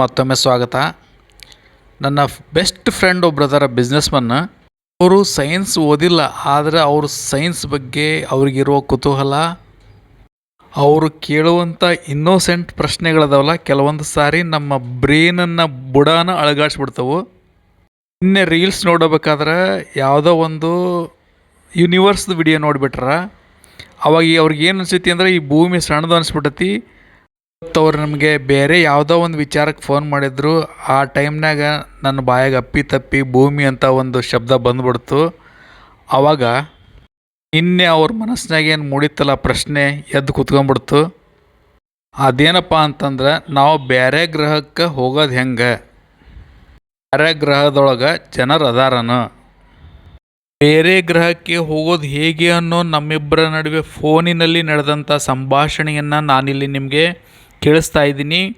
ಮತ್ತೊಮ್ಮೆ ಸ್ವಾಗತ. ನನ್ನ ಬೆಸ್ಟ್ ಫ್ರೆಂಡ್ ಒಬ್ಬರದಾರ ಬಿಸ್ನೆಸ್ಮನ್ ಬಿಸ್ನೆಸ್ ಅವರು ಸೈನ್ಸ್ ಓದಿಲ್ಲ, ಆದರೆ ಅವರು ಸೈನ್ಸ್ ಬಗ್ಗೆ ಅವ್ರಿಗಿರುವ ಕುತೂಹಲ. ಅವರು ಕೇಳುವಂಥ ಇನ್ನೋಸೆಂಟ್ ಪ್ರಶ್ನೆಗಳಿದಾವಲ್ಲ, ಕೆಲವೊಂದು ಸಾರಿ ನಮ್ಮ ಬ್ರೇನನ್ನು ಬುಡಾನ ಅಳಗಾಡಿಸ್ಬಿಡ್ತವು. ನಿನ್ನೆ ರೀಲ್ಸ್ ನೋಡಬೇಕಾದ್ರೆ ಯಾವುದೋ ಒಂದು ಯೂನಿವರ್ಸ್ದು ವಿಡಿಯೋ ನೋಡಿಬಿಟ್ರ. ಅವಾಗ ಅವ್ರಿಗೆ ಏನು ಅನಿಸ್ತೈತಿ ಅಂದ್ರೆ ಈ ಭೂಮಿ ಸಣ್ಣದು ಅನಿಸ್ಬಿಟ್ಟತಿ ಅವ್ರು ನಮಗೆ ಬೇರೆ ಯಾವುದೋ ಒಂದು ವಿಚಾರಕ್ಕೆ ಫೋನ್ ಮಾಡಿದ್ರು. ಆ ಟೈಮ್ನಾಗ ನನ್ನ ಬಾಯಾಗ ಅಪ್ಪಿ ತಪ್ಪಿ ಭೂಮಿ ಅಂತ ಒಂದು ಶಬ್ದ ಬಂದ್ಬಿಡ್ತು. ಆವಾಗ ನಿನ್ನೆ ಅವ್ರ ಮನಸ್ಸಿನಾಗ ಏನು ಮೂಡಿತ್ತಲ್ಲ ಪ್ರಶ್ನೆ ಎದ್ದು ಕುತ್ಕೊಂಡ್ಬಿಡ್ತು. ಅದೇನಪ್ಪ ಅಂತಂದ್ರೆ ನಾವು ಬೇರೆ ಗ್ರಹಕ್ಕೆ ಹೋಗೋದು ಹೆಂಗೆ? ಬೇರೆ ಗ್ರಹದೊಳಗೆ ಜನರು ಅದಾರನ? ಬೇರೆ ಗ್ರಹಕ್ಕೆ ಹೋಗೋದು ಹೇಗೆ ಅನ್ನೋ ನಮ್ಮಿಬ್ಬರ ನಡುವೆ ಫೋನಿನಲ್ಲಿ ನಡೆದಂಥ ಸಂಭಾಷಣೆಯನ್ನು ನಾನಿಲ್ಲಿ ನಿಮಗೆ ಕೇಳಿಸ್ತಾ ಇದ್ದೀನಿ.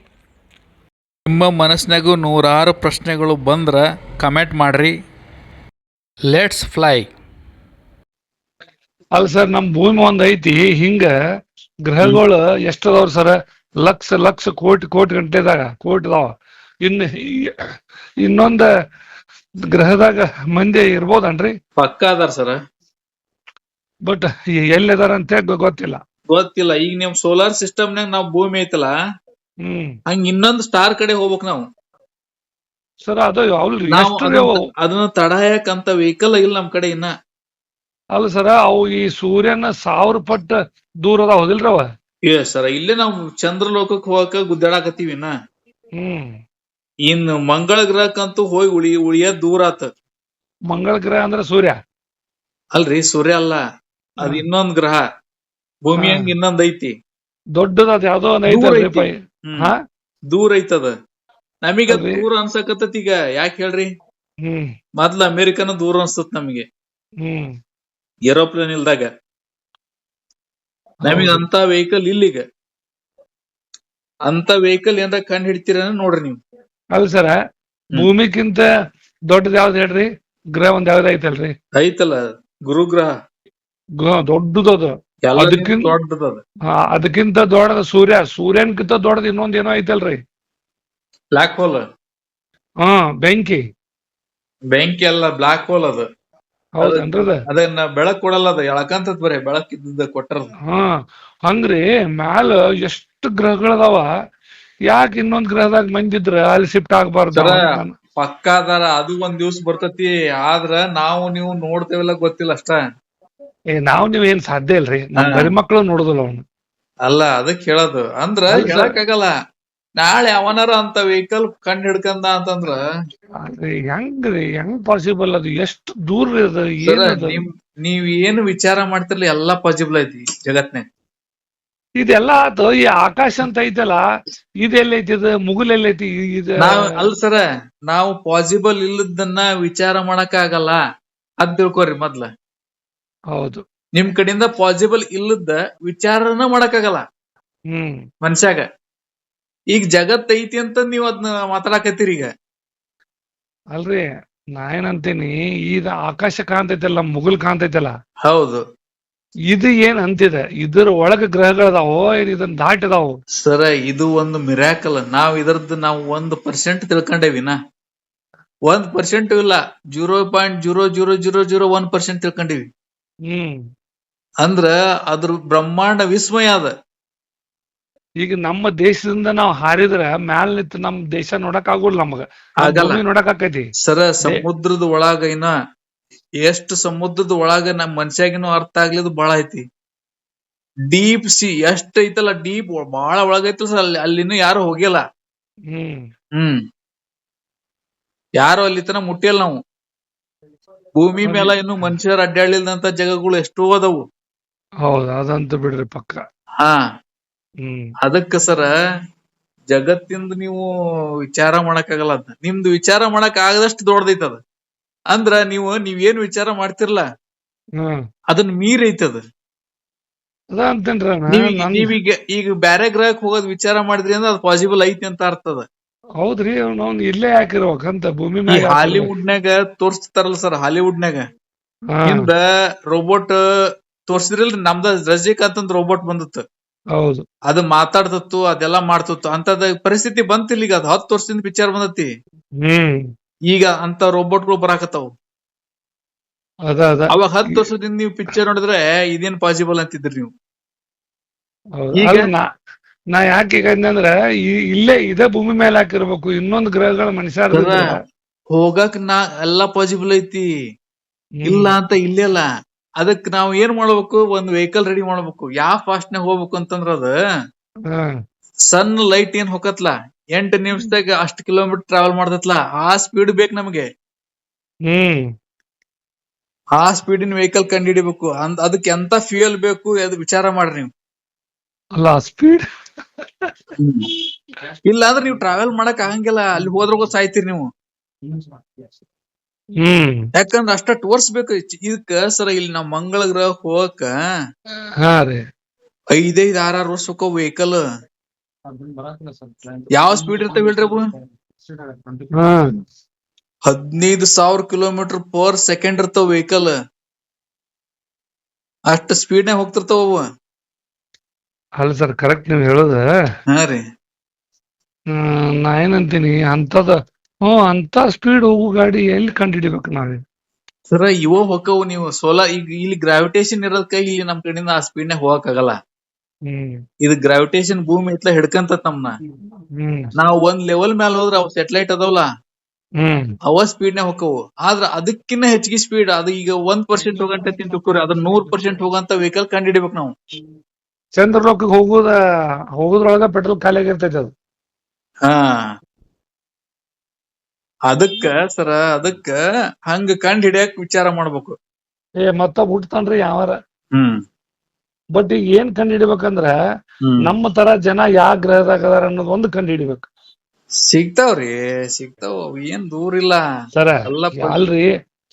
ನಿಮ್ಮ ಮನಸ್ಸಿನಾಗೂ ನೂರಾರು ಪ್ರಶ್ನೆಗಳು ಬಂದ್ರೆ ಕಮೆಂಟ್ ಮಾಡ್ರಿ. ಲೆಟ್ಸ್ ಫ್ಲೈ ಅಲ್ಲ ಸರ್ ನಮ್ಮ ಭೂಮಿ ಒಂದು ಐತಿ ಹಿಂಗ ಗ್ರಹಗಳು ಎಷ್ಟದವ್ರು ಸರ್? ಲಕ್ಷ ಲಕ್ಷ ಕೋಟಿ ಕೋಟಿ ಗಂಟೆದಾಗ ಕೋಟಿ ಅದಾವ. ಇನ್ ಈ- ಇನ್ನೊಂದ ಗ್ರಹದಾಗ ಮಂದಿ ಇರ್ಬೋದನ್ರಿ? ಪಕ್ಕ ಅದಾರ ಸರ್. ಬಟ್ ಎಲ್ಲಿ ಅದಾರ ಅಂತ ಗೊತ್ತಿಲ್ಲ. ಗೊತ್ತಿಲ್ಲ. ಈಗ ನಿಮ್ ಸೋಲಾರ್ ಸಿಸ್ಟಮ್ನಾಗ ನಾವ್ ಭೂಮಿ ಐತಲ್ಲ ಹ್ಮ್. ಹಂಗ ಇನ್ನೊಂದ್ ಸ್ಟಾರ್ ಕಡೆ ಹೋಗ್ಬೇಕ್ ನಾವು. ಸರ್ ಅದು ನಾವು ಅದನ್ನ- ಅದನ್ನ ತಡಾಯಕ್ ಅಂತ ವೆಹಿಕಲ್ ಇಲ್ಲ ನಮ್ ಕಡೆ ಇನ್ನ. ಅಲ್ಲ ಸರ ಅವು ಈ ಸೂರ್ಯನ ಸಾವಿರ ಪಟ್ಟ ದೂರ ಅದಾವ ಹೌದಿಲ್ರಿ ಅವ? ಏ ಸರ ಇಲ್ಲೇ ನಾವು ಚಂದ್ರ ಲೋಕಕ್ ಹೋಗಕ ಗುದ್ದಾಡಕತ್ತೀವಿ ಇನ್ನ. ಹ್ಮ್. ಇನ್ ಮಂಗಳ ಗ್ರಹಕ್ಕಂತೂ ಹೋಗಿ ಉಳಿ ಉಳಿಯೋದ್ ದೂರ ಆತ. ಮಂಗಳ ಗ್ರಹ ಅಂದ್ರೆ ಸೂರ್ಯ? ಅಲ್ರಿ ಸೂರ್ಯ ಅಲ್ಲ. ಅದ್. ಇನ್ನೊಂದ್ ಗ್ರಹ. ಭೂಮಿ ಹಂಗ ಇನ್ನೊಂದ್ ಐತಿ. ದೊಡ್ಡದ ಅದ್ ಯಾವ್ದೋ ಒಂದ್. ಹಾ? ದೂರ ಐತದ. ನಮಗ? ದೂರ ಅನ್ಸಕತ್ತತ್ ಈಗ. ಯಾಕೆ ಹೇಳ್ರಿ? ಮೊದ್ಲ ಅಮೇರಿಕಾನ ದೂರ ಅನ್ಸತ್ ನಮಗೆ. ಏರೋಪ್ಲೇನ್ ಇಲ್ದಾಗ. ನಮಗ. ಅಂತ ವೆಹಿಕಲ್ ಇಲ್ಲಿಗ. ಅಂತ ವೆಹಿಕಲ್ ಏನಾರ ಕಂಡ್ ಹಿಡಿತೀರ ನೋಡ್ರಿ ನೀವು. ಅಲ್ಲ ಸರ ಭೂಮಿಗಿಂತ ದೊಡ್ಡದ ಯಾವ್ದು ಹೇಳ್ರಿ? ಗ್ರಹ ಒಂದ್ ಯಾವ್ದು ಐತಲ್ರಿ? ಐತಲ್ಲ ಗುರುಗ್ರಹ. ಗ್ರಹ ದೊಡ್ಡದದು. ಅದಕ್ಕಿಂತ- ದೊಡ್ಡದದ. ಅದಕ್ಕಿಂತ ದೊಡ್ಡದ ಸೂರ್ಯ. ಸೂರ್ಯನ್ಕಿಂತ ದೊಡ್ಡದ ಇನ್ನೊಂದ್ ಏನೋ ಐತಲ್ರಿ? ಬ್ಲಾಕ್ ಹೋಲ್ ಹಾ ಬೆಂಕಿ. ಬೆಂಕಿ ಅಲ್ಲ ಬ್ಲಾಕ್ ಹೋಲ್ ಅದು. ಅದನ್ನ ಬೆಳಕ್ ಕೊಡಲ್ಲ ಅದ. ಎಳಕಂತ ಬರೀ ಬೆಳಕ್ ಇದ್ದ ಕೊಟ್ಟರ ಹಾ ಹಂಗ್ರಿ ಮ್ಯಾಲ ಎಷ್ಟು ಗ್ರಹಗಳದಾವ ಯಾಕ ಇನ್ನೊಂದ್ ಗ್ರಹದಾಗ ಮಂದಿದ್ರ ಅಲ್ಲಿ ಶಿಫ್ಟ್ ಆಗ್ಬಾರ್ದು? ಪಕ್ಕಾದಾರ ಪಕ್ಕ ಅದಾರ ಅದು ಒಂದ್ ದಿವ್ಸ ಬರ್ತತಿ. ಆದ್ರ ನಾವು ನೀವು ನೋಡ್ತೇವಲ್ಲ ಗೊತ್ತಿಲ್ಲ ಅಷ್ಟ. ಏ ನಾವ್ ನೀವ್ ಏನ್ ಸಾಧ್ಯ ಇಲ್ರಿ? ನಮ್ ಹಾ. ಗರಿ ಮಕ್ಳು ನೋಡುದಿಲ್ಲ ಅವ್ನು. ಅಲ್ಲ ಅದಕ್ ಹೇಳೋದು. ಅಂದ್ರ ಹೌದ್. ಸರ್. ಹೇಳಕ್ ಆಗಲ್ಲ ನಾಳೆ ಅವನಾರ ಅಂತ ವೆಹಿಕಲ್ ಕಂಡ್ ಹಿಡ್ಕಂದ ಅಂತಂದ್ರ ಹೆಂಗ್ರಿ ಹೆಂಗ್ ಪಾಸಿಬಲ್ ಅದು? ಎಷ್ಟು ದೂರ ಏನದು ನಿಮ್ ನೀವ್ ಏನು ವಿಚಾರ ಮಾಡ್ತಿರ್ಲಿ ಎಲ್ಲಾ ಪಾಸಿಬಲ್ ಐತಿ ಜಗತ್ನ್ಯಾಗ. ಇದೆಲ್ಲ ಆತು ಈ ಆಕಾಶ ಅಂತ ಐತಲ್ಲ ಇದೆಲ್ಲ ಐತಿ ಇದು? ಮುಗುಲ್ ಎಲ್ಲ ಐತಿ ಇದು ನಾವ್ ಅಲ್ ಸರ ನಾವು ಪಾಸಿಬಲ್ ಇಲ್ಲದನ್ನ ವಿಚಾರ ಮಾಡಕ್ ಆಗಲ್ಲ ಅದ್ ತಿಳ್ಕೊರಿ ಮೊದ್ಲ. ಹೌದು. ನಿಮ್ ಕಡೆಯಿಂದ ಪಾಸಿಬಲ್ ಇಲ್ಲದ ವಿಚಾರನ ಮಾಡಕ್ಕಾಗಲ್ಲ. ಹ್ಮ್. ಮನ್ಸಾಗ ಈಗ ಜಗತ್ ಐತಿ ಅಂತ ನೀವ್ ಅದ್ನ ಮಾತಾಡಕತ್ತೀರಿ ಈಗ. ಅಲ್ರಿ ನಾ ಏನಂತೀನಿ ಇದು ಆಕಾಶ ಕಾಣ್ತೈತಲ್ಲ ಮುಗುಲ್ ಕಾಣ್ತೈತಲ್ಲ. ಹೌದು. ಇದು ಏನ್ ಅಂತಿದೆ? ಇದ್ರ ಒಳಗ ಗ್ರಹಗಳದಾವೋ ಏನ್ ಇದನ್ ದಾಟಿದಾವು? ಸರ ಇದು ಒಂದು ಮಿರಾಕಲ್ ನಾವ್ ಇದ್ರದ್ದು ನಾವು ಒಂದ್ ಪರ್ಸೆಂಟ್ ತಿಳ್ಕೊಂಡೇವಿನ? ಒಂದ್ ಪರ್ಸೆಂಟ್ ಇಲ್ಲ. Zero point zero zero zero zero one percent ತಿಳ್ಕೊಂಡಿವಿ. ಅಂದ್ರ ಅದ್ರ ಬ್ರಹ್ಮಾಂಡ ವಿಸ್ಮಯ ಅದ. ಈಗ ನಮ್ಮ ದೇಶದಿಂದ ನಾವು ಹಾರಿದ್ರ ಮ್ಯಾಲ ನಿಂತು ನಮ್ ದೇಶ ನೋಡಕ್ ಆಗೋಲ್ಲ ನಮಗ. ನಮ್ ಆಗಲ್ಲ. ನೋಡಕ್ ಆಕೈತಿ. ಸರ ಸಮುದ್ರದ ಒಳಗ ಇನ್ನ ಎಷ್ಟು ಸಮುದ್ರದ ಒಳಗ ನಮ್ ಮನ್ಷ್ಯಾಗಿನೂ ಅರ್ಥ ಆಗ್ಲಿದ್ ಬಾಳ ಐತಿ. ಡೀಪ್ ಸಿ ಎಷ್ಟ್ ಐತಲ್ಲ ಡೀಪ್ ಬಹಳ ಒಳಗೈತಿ ಸರ್ ಅಲ್ಲಿ ಅಲ್ಲಿನೂ ಯಾರು ಹೋಗಿಲ್ಲ ಹ್ಮ್. ಹ್ಮ್. ಯಾರು ಅಲ್ಲಿ ತನ ಮುಟ್ಟಿಯಲ್ಲ ನಾವು. ಭೂಮಿ ಮೇಲೆ ಇನ್ನು ಮನುಷ್ಯರ ಅಡ್ಡಾಡ್ಲಿಲ್ದಂತ ಜಗಗಳು ಎಷ್ಟೋ ಅದಾವು. ಹೌದು ಅದಂತ ಬಿಡ್ರಿ ಪಕ್ಕ. ಹಾ. ಹ್ಮ್. ಅದಕ್ಕ ಸರ ಜಗತ್ತಿಂದ ನೀವು ವಿಚಾರ ಮಾಡಕ್ಕಾಗಲ್ಲ ಅಂತ. ನಿಮ್ದು ವಿಚಾರ ಮಾಡಕ್ ಆಗದಷ್ಟು ದೊಡ್ಡದೈತ ಅದ ಅಂದ್ರ ನೀವು ನೀವೇನ್ ವಿಚಾರ ಮಾಡ್ತಿರ್ಲ ಹ್ಮ್. ಅದನ್ನ ಮೀರ್ ಐತದ ಅದ ಅಂತೇನ್ರಿ ನೀವೀಗ ನನ್- ನೀವೀಗ ಈಗ ಬ್ಯಾರೆ ಗ್ರಹಕ್ ಹೋಗೋದ್ ವಿಚಾರ ಮಾಡಿದ್ರಿ ಅಂದ್ರೆ ಅದು ಪಾಸಿಬಲ್ ಐತಿ ಅಂತ ಅರ್ಥ ಅದ ಹೌದ್ರಿ ಅವ್ನ ಇಲ್ಲೇ ಹಾಕಿರ್ಬೇಕಂತ ಭೂಮಿ ಈ ಹಾಕಿರ್ಬೇಕು. ಹಾಲಿವುಡ್ನ್ಯಾಗ ತೋರ್ಸ್ತಾರಲ್ಲ ಸರ್ ಹಾಲಿವುಡ್ನ್ಯಾಗ. ಹಾ, ಹಿಂದ ರೋಬೋಟ್ ತೋರ್ಸಿದ್ರಲ್ರಿ ನಮ್ದ ರಜಿಕಾಂತ್ ಅಂತ ರೋಬೋಟ್ ಬಂದಿತ್ತು ಹೌದು. ಅದು ಮಾತಾಡ್ತಿತ್ತು ಅದೆಲ್ಲಾ ಮಾಡ್ತಿತ್ತು. ಅಂತದ ಪರಿಸ್ಥಿತಿ ಬಂತಿಲ್ಲ ಈಗ ಅದ್ ಹತ್ತು ವರ್ಷದಿಂದ ಪಿಕ್ಚರ್ ಬಂದತಿ. ಹ್ಮ್. ಈಗ ಅಂತ ರೋಬೋಟ್ಗಳು ಬರಾಕತ್ತಾವ. ಅದ ಅದ. ಅವಾಗ ಹತ್ತು ವರ್ಷದಿಂದ ನೀವು ಪಿಕ್ಚರ್ ನೋಡಿದ್ರೆ ಇದೇನ್ ಪಾಸಿಬಲ್ ಅಂತಿದ್ರಿ ನೀವು. ಹೌದು. ಈಗ- ಅಲ್ಲ ನಾ ನಾ ಯಾಕೆ ಅಂದ್ರ ಇಲ್ಲೇ ಇದೇ ಭೂಮಿ ಮೇಲೆ ಹಾಕಿರ್ಬೇಕು ಇನ್ನೊಂದು ಗ್ರಹಗಳ ಮನುಷ್ಯ ಹೋಗಕ್ ನಾ ಎಲ್ಲಾ ಪಾಸಿಬಲ್ ಐತಿ. ಇಲ್ಲ ಅಂತ ಇಲ್ಲೆಲ್ಲ ಅದಕ್ ನಾವ್ ಏನ್ ಮಾಡ್ಬೇಕು ಒಂದ್ ವೆಹಿಕಲ್ ರೆಡಿ ಮಾಡ್ಬೇಕು. ಯಾವ ಫಾಸ್ಟ್ ನಾಗ ಹೋಗ್ಬೇಕು ಅಂತಂದ್ರ ಅದ ಸಣ್ಣ ಲೈಟ್ ಏನ್ ಹೋಗತ್ಲ ಎಂಟ್ ನಿಮಿಷದಾಗ ಅಷ್ಟ್ ಕಿಲೋಮೀಟರ್ ಟ್ರಾವೆಲ್ ಮಾಡ್ತತ್ಲ? ಆ ಸ್ಪೀಡ್ ಬೇಕು ನಮಗೆ. ಹ್ಮ್. ಆ ಸ್ಪೀಡಿನ ವೆಹಿಕಲ್ ಕಂಡು ಹಿಡಿಬೇಕು. ಅಂದ್ ಅದಕ್ಕೆ ಎಂತ ಫ್ಯೂಯಲ್ ಬೇಕು ಅದ್ ವಿಚಾರ ಮಾಡ್ರಿ ನೀವು. ಅಲ್ಲ ಸ್ಪೀಡ್ ಇಲ್ಲ ಅಂದ್ರೆ ನೀವು ಟ್ರಾವೆಲ್ ಮಾಡಕ್ ಆಗಂಗಿಲ್ಲ. ಅಲ್ಲಿ ಹೋದ್ರ ಸಾಯ್ತೀರಿ ನೀವು. ಹ್ಮ್. ಯಾಕಂದ್ರ ಅಷ್ಟ ತೋರ್ಸ್ಬೇಕು ಇದಕ್ಕ ಸರ ಇಲ್ಲಿ ನಾವ್ ಮಂಗಳ ಗ್ರಹ ಹೋಗಕ್ಕ ಹಾ ರೀ. ಐದೈದ್ ಆರಾರು ವರ್ಷ ಹೋಗೋ ವೆಹಿಕಲ್ ಯಾವ ಸ್ಪೀಡ್ ಇರ್ತಾವ ಹೇಳ್ರಿ ಹಾ. ಹದಿನೈದು ಸಾವಿರ ಕಿಲೋಮೀಟರ್ ಪರ್ ಸೆಕೆಂಡ್ ಇರ್ತಾವ ವೆಹಿಕಲ್ ಅಷ್ಟ ಸ್ಪೀಡ್ ನಾಗ ಹೋಗ್ತಿರ್ತಾವ ಅವು. ಅಲ್ಲ ಸರ್ ಕರೆಕ್ಟ್ ನೀವು ಹೇಳೋದ? ಹಾ ರೀ. ಹ್ಮ್, ನಾ ಏನಂತೀನಿ ಅಂತದ ಹ್ಮ್ ಅಂತ ಸ್ಪೀಡ್ ಹೋಗು ಗಾಡಿ ಎಲ್ಲಿ ಕಂಡು ಹಿಡಿಬೇಕು ನಾವೇ ಸರ ಇವ ಹೊಕ್ಕವು ನೀವು ಸೋಲಾ ಈಗ ಇಲ್ಲಿ ಗ್ರಾವಿಟೇಷನ್ ಇರೋದ್ಕ ಇಲ್ಲಿ ನಮ್ ಕಡೆಯಿಂದ ಆ ಸ್ಪೀಡ್ ನಾಗ ಹೋಗಕ್ ಆಗಲ್ಲ ಹ್ಮ್. ಇದು ಗ್ರಾವಿಟೇಷನ್ ಭೂಮಿ ಇತ್ಲ ಹಿಡ್ಕಂತ ನಮ್ನ. ಹ್ಮ್. ನಾವ್ ಒಂದ್ ಲೆವೆಲ್ ಮ್ಯಾಲ ಹೋದ್ರ ಅವ್ ಸೆಟಲೈಟ್ ಅದಾವಲ್ಲ? ಹ್ಮ್. ಅವ ಸ್ಪೀಡ್ ನಾಗ ಹೊಕ್ಕವು ಆದ್ರ ಅದಕ್ಕಿನ್ನ ಹೆಚ್ಚಿಗೆ ಸ್ಪೀಡ್ ಅದು ಈಗ ಒಂದ್ ಪರ್ಸೆಂಟ್ ಹೋಗಂತ ತಿಂತುಕೋರಿ ಅದ್ರ ನೂರ್ ಪರ್ಸೆಂಟ್ ಹೋಗಂತ ವೆಹಿಕಲ್ ಕಂಡು ಹಿಡಿಬೇಕು ನಾವು. ಚಂದ್ರಲೋಕಕ್ಕೆ ಹೋಗುದ ಹೋಗುದ್ರೊಳಗ ಪೆಟ್ರೋಲ್ ಖಾಲಿ ಆಗಿರ್ತೈತಿ ಅದು. ಹಾ. ಅದಕ್ಕ ಸರ ಅದಕ್ಕ ಹಂಗ ಕಂಡ್ ಹಿಡಿಯಕ್ ವಿಚಾರ ಮಾಡ್ಬೇಕು. ಏ ಮತ್ತೊಬ್ಬ ಹುಟ್ಟತಾನ್ರಿ ಯಾವಾರ? ಹ್ಮ್. ಬಟ್ ಈಗ ಏನ್ ಕಂಡು ಹಿಡಿಬೇಕಂದ್ರ ಹ್ಮ್. ನಮ್ಮ ತರ ಜನ ಯಾವ ಗ್ರಹದಾಗ ಅದಾರ ಅನ್ನೋದು ಒಂದು ಕಂಡು ಹಿಡಿಬೇಕು. ಸಿಗ್ತಾವ್ರಿ ಸಿಗ್ತಾವ ಏನ್ ದೂರ ಇಲ್ಲ ಸರ ಅಲ್ರಿ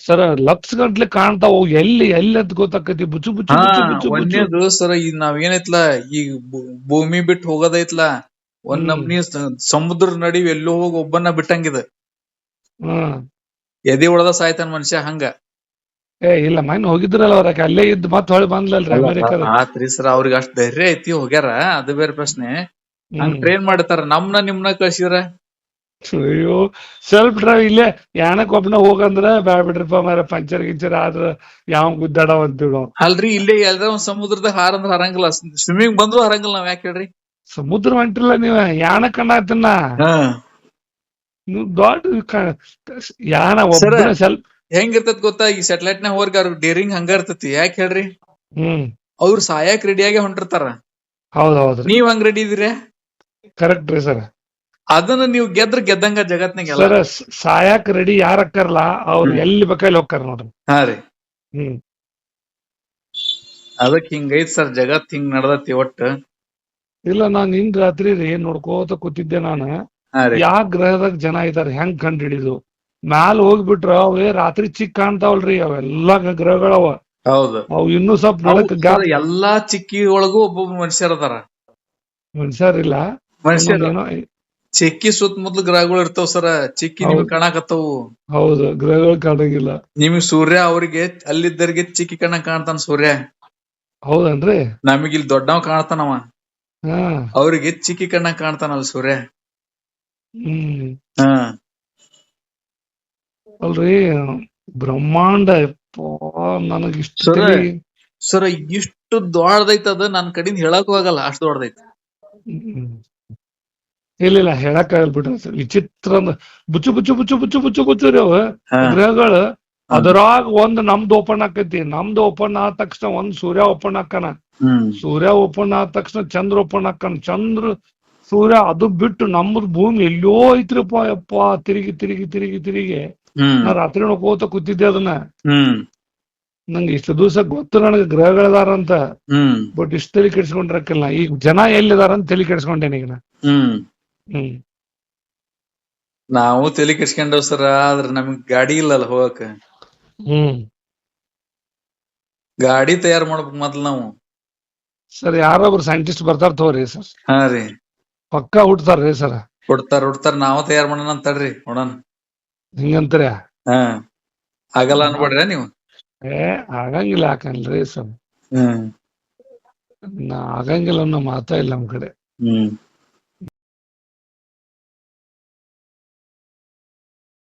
ಸರ ಲಪ್ಸ್ ಗಂಟ್ಲೆ ಕಾಣ್ತಾವ ಎಲ್ಲಿ ಎಲ್ಲಿ ಅಂತ ಗೊತ್ತಾಕತಿ ಬುಚ್ಚು ಬುಚ್ಚು ಹಾ ಬುಚ್ಚು ಬುಚ್ಚು ಬುಚ್ಚು. ಒಂದೇದು ಸರ ಈಗ ನಾವ್ ಏನೈತ್ಲ ಈಗ ಭೂ- ಭೂಮಿ ಬಿಟ್ಟು ಹೋಗೋದೈತ್ಲ? ಒಂದ್ ಹ್ಮ್. ನಮ್ನಿ ಸಮುದ್ರ ನಡಿವ್ ಎಲ್ಲೋ ಹೋಗಿ ಒಬ್ಬನ್ನ ಬಿಟ್ಟಂಗಿದ. ಹ್ಮ್ ಎದೆ ಒಳದ ಸಾಯ್ತಾನ ಮನುಷ್ಯ ಹಂಗ. ಏ ಇಲ್ಲ ಮೈನ್ ಹೋಗಿದ್ರಲ್ಲ ಅವ್ರಕ್ಕೆ ಅಲ್ಲೇ ಇದ್ದು ಮತ್ತೆ ಹೊಳಿ ಬಂದ್ಲಲ್ರಿ ಅಮೆರಿಕದ ಆತ್ರಿ ಸರ್ ಅವ್ರಿಗೆ ಅಷ್ಟ್ ಧೈರ್ಯ ಐತಿ ಹೋಗ್ಯಾರ ಅದು ಬೇರೆ ಪ್ರಶ್ನೆ. ಹಂಗ್ ಹ್ಮ್. ಟ್ರೈನ್ ಮಾಡ್ತಾರ ನಮ್ನ ನಿಮ್ನ ಕಳ್ಸಿದ್ರ? ಅಯ್ಯೋ ಸೆಲ್ಫ್ ಡ್ರೈವ್ ಇಲ್ಲೇ ಯಾಣಕ್ ಒಬ್ನ ಹೋಗಂದ್ರ ಬ್ಯಾಡ ಬಿಡ್ರಿಪ್ಪ ಮಾರ ಪಂಚರ್ ಗಿಂಚರ್ ಆದ್ರ ಯಾವ ಗುದ್ದಾಡವ ಅಂತೀವಿ ನಾವು ಅಲ್ರಿ ಇಲ್ಲೇ ಎಲ್ರ ಒಂದ್ ಸಮುದ್ರದಾಗ ಹಾರಂದ್ರ ಹರಂಗಿಲ್ಲ ಸ್ವಿಮ್ಮಿಂಗ್ ಬಂದ್ರು ಹರಂಗಿಲ್ಲ ನಾವ್ ಯಾಕೆ ಹೇಳ್ರಿ? ಸಮುದ್ರ ಹೊಂಟಿಲ್ಲ ನೀವ ಯಾಣ ಕಣ್ಣಾತನ್ನ ನೀವು ದೊಡ್ಡ ಯಾಣ ಒಬ್ಬ. ಸೆಲ್ಫ್ ಹೆಂಗಿರ್ತದ ಗೊತ್ತಾ ಈ ಸೆಟಲೈಟ್ನ ಹೋರ್ಗ ಅವ್ರ ಡೇರಿಂಗ್ ಹಂಗ ಇರ್ತತಿ ಯಾಕೆ ಹೇಳ್ರಿ? ಹ್ಮ್. ಅವ್ರು ಸಾಯಕ್ ರೆಡಿಯಾಗಿ ಹೊಂಟಿರ್ತಾರ. ಹೌದ್ ಹೌದ್ರಿ. ನೀವ್ ಹಂಗ್ ರೆಡಿ ಇದೀರಿ? ಕರೆಕ್ಟ್ ರೀ ಸರ್. ಅದನ್ನ ನೀವು ಗೆದ್ರ ಗೆದ್ದಂಗ ಜಗತ್ನಾಗೆಲ್ಲ ಸಾಯಕ್ ಸಾಯಾಕ್ ರೆಡಿ ಯಾರ ಅಕ್ಕಾರಲ್ಲ ಅವ್ರು. ಎಲ್ಲಿ ಬೇಕಲ್ಲಿ ಹೋಗ್ತಾರ ನೋಡ್ರಿ. ಹಾ ರೀ. ಹ್ಮ್. ಅದಕ್ ಹಿಂಗೈತ್ ಸರ್ ಜಗತ್ ಹಿಂಗ್ ನಡ್ದತಿ ಒಟ್ಟ. ಇಲ್ಲ ನಾನ್ ನಿನ್ ರಾತ್ರಿ ರೀ ನೋಡ್ಕೋತ ಕೂತಿದ್ದೆ ನಾನು. ಯಾವ ಗ್ರಹದಾಗ ಜನ ಇದಾರ ಹೆಂಗ್ ಕಂಡ್ ಹಿಡಿದು ಮ್ಯಾಲ ಹೋಗ್ಬಿಟ್ರ ಅವೇ ರಾತ್ರಿ ಚಿಕ್ಕ ಕಾಣ್ತಾವಲ್ರಿ ಅವೆಲ್ಲಾ ಗ್ರಹಗಳವ. ಹೌದು. ಅವ್ ಇನ್ನೂ ಸ್ವಲ್ಪ ನಡಕ್ ಎಲ್ಲಾ ಚಿಕ್ಕಿ ಒಳಗೂ ಒಬ್ಬೊಬ್ಬ ಮನುಷ್ಯರ ಅದಾರ. ಮನುಷ್ಯರಿಲ್ಲ. ಮನುಷ್ಯರು. ಒಂದೊಂದೇನೋ ಚಿಕ್ಕಿ ಸುತ್ತಮುತ್ತಲ ಗ್ರಹಗಳು ಇರ್ತಾವ ಸರ. ಚಿಕ್ಕಿ ನಿಮ್ಗೆ ಕಾಣಾಕತ್ತವು. ಹೌದು ಗ್ರಹಗಳು ಕಾಣಂಗಿಲ್ಲ. ನಿಮಗ್ ಸೂರ್ಯ ಅವ್ರಿಗೆ ಅಲ್ಲಿದ್ದರಿಗೆ ಚಿಕ್ಕಿ ಕಣ್ಣ ಕಾಣ್ತಾನ ಸೂರ್ಯ. ಹೌದನ್ರಿ? ನಮಗ್ ಇಲ್ಲಿ ದೊಡ್ಡವ ಕಾಣ್ತಾನವ. ಅವ್ರಿಗೆ ಚಿಕ್ಕಿ ಕಣ್ಣ ಕಾಣ್ತಾನಲ್ ಸೂರ್ಯ. ಹ್ಮ್. ಹಾ. ಅಲ್ರಿ ಬ್ರಹ್ಮಾಂಡ ನನಗ್ ಇಷ್ಟ ಸರ, ಇಷ್ಟು ದೊಡ್ಡದೈತ ಅದ ನನ್ ಕಡಿಂದ ಹೇಳಕ್ ಹೋಗಲ್ಲ ಅಷ್ಟ್ ದೊಡ್ಡದೈತಿ. ಇಲ್ಲ ಇಲ್ಲ ಹೇಳಕ್ ಆಗಲ್ಬಿಟ್ರಿ ಸರ್. ವಿಚಿತ್ರ ಬುಚ್ಚು ಬುಚ್ಚು ಬುಚ್ಚು ಬುಚ್ಚು ಬುಚ್ಚು ಬುಚ್ಚು ರೀ ಅವ. ಗ್ರಹಗಳು ಅದರಾಗ ಒಂದ್ ನಮ್ದು ಓಪನ್ ಆಕೈತಿ. ನಮ್ದು ಓಪನ್ ಆದ ತಕ್ಷಣ ಒಂದ್ ಸೂರ್ಯ ಓಪನ್ ಆಕನ ಸೂರ್ಯ ಓಪನ್ ಆದ ತಕ್ಷಣ ಚಂದ್ರ ಓಪನ್ ಆಕನ ಚಂದ್ರ ಸೂರ್ಯ ಅದು ಬಿಟ್ಟು ನಮ್ದು ಭೂಮಿ ಎಲ್ಲೋ ಐತ್ರಿಪ್ಪ ಯಪ್ಪ ತಿರುಗಿ ತಿರುಗಿ ತಿರುಗಿ ತಿರುಗಿ. ನಾ ರಾತ್ರಿ ನೋಡ್ಕೋತ ಕೂತಿದ್ದೆ ಅದನ್ನ. ಹ್ಮ್. ನಂಗೆ ಇಷ್ಟು ದಿವಸ ಗೊತ್ತು ನನಗೆ ಗ್ರಹಗಳದಾರ ಅಂತ ಬಟ್ ಇಷ್ಟು ತಲೆ ಕೆಡ್ಸ್ಕೊಂಡ್ರಕ್ಕಿಲ್ಲ ಈಗ ಜನ ಎಲ್ಲಿದಾರ ಅಂತ ತಲೆ ಕೆಡ್ಸ್ಕೊಂಡೇನೆ ಈಗ ನಾ. ಹ್ಮ್. ನಾವು ತಲೆ ಕೆಡ್ಸ್ಕೊಂಡವ್ ಸರ್ ಆದ್ರ ನಮಗ್ ಗಾಡಿ ಇಲ್ಲಲ್ಲ ಹೋಗಕ. ಹ್ಮ್. ಗಾಡಿ ತಯಾರ್ ಮಾಡ್ಬೇಕು ಮೊದ್ಲ ನಾವು. ಸರ್ ಯಾರೊಬ್ರು ಸೈಂಟಿಸ್ಟ್ ಬರ್ತಾರ ತಗೋರಿ ಸರ್ ಹಾ ರೀ. ಪಕ್ಕಾ ಹುಟ್ತಾರ್ರಿ ಸರ್ ಹುಡ್ತಾರ ಹುಡ್ತಾರ ನಾವ ತಯಾರ್ ಮಾಡೋಣ ಅಂತ ತಡ್ರಿ ನೋಡೋಣ. ಹಿಂಗಂತೀರ ಹಾ. ಆಗಲ್ಲ ಅನ್ಬೇಡ್ರ ನೀವು. ಏ ಆಗಂಗಿಲ್ಲ ಹಾಕಲ್ರಿ ಸರ್ ಹ್ಮ್. ನಾ ಆಗಂಗಿಲ್ಲ ಅನ್ನೋ ಮಾತಾ ಇಲ್ಲ ನಮ್ ಕಡೆ. ಹ್ಮ್.